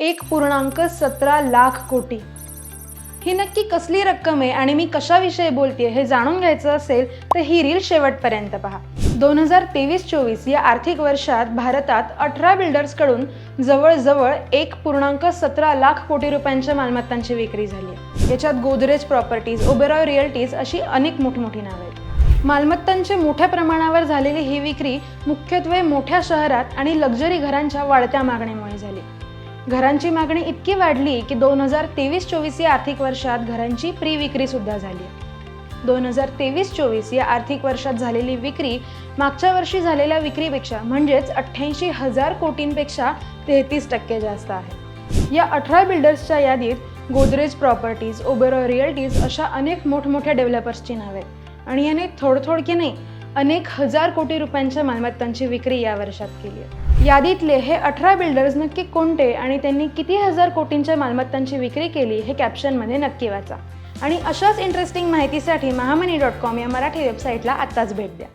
एक पूर्णांक सतरा लाख कोटी. ही नक्की कसली रक्कम आहे आणि मी कशाविषयी बोलते हे जाणून घ्यायचं असेल तर ही रील शेवटपर्यंत पहा. दोन हजार तेवीस चोवीस या आर्थिक वर्षात भारतात अठरा बिल्डर्सकडून जवळजवळ एक पूर्णांक सतरा लाख कोटी रुपयांच्या मालमत्तांची विक्री झाली आहे. याच्यात गोदरेज प्रॉपर्टीज ओबेरॉय रिअल्टीज अशी अनेक मोठमोठी नावं आहेत. मालमत्तांची मोठ्या प्रमाणावर झालेली ही विक्री मुख्यत्वे मोठ्या शहरात आणि लक्झरी घरांच्या वाढत्या मागणीमुळे झाली. घरांची मागणी इतकी वाढली की दोन हजार तेवीस चोवीस या आर्थिक वर्षात घरांची प्री विक्री सुद्धा झाली. दोन हजार तेवीस चोवीस या आर्थिक वर्षात झालेली विक्री मागच्या वर्षी झालेल्या विक्रीपेक्षा म्हणजेच अठ्ठ्याऐंशी हजार कोटींपेक्षा तेहतीस टक्के जास्त आहे. या अठरा बिल्डर्सच्या यादीत गोदरेज प्रॉपर्टीज ओबेरॉय रिअल्टीज अशा अनेक मोठमोठ्या डेव्हलपर्सची नावे आहेत आणि याने थोडथोडकी नाही अनेक हजार कोटी रुपयांच्या मालमत्तांची विक्री या वर्षात केली आहे. यादीतले हे अठरा बिल्डर्स नक्की कोणते आणि त्यांनी किती हजार कोटींच्या मालमत्तांची विक्री केली हे कॅप्शनमध्ये नक्की वाचा. आणि अशाच इंटरेस्टिंग माहितीसाठी महामनी डॉट कॉम या मराठी वेबसाईटला आत्ताच भेट द्या.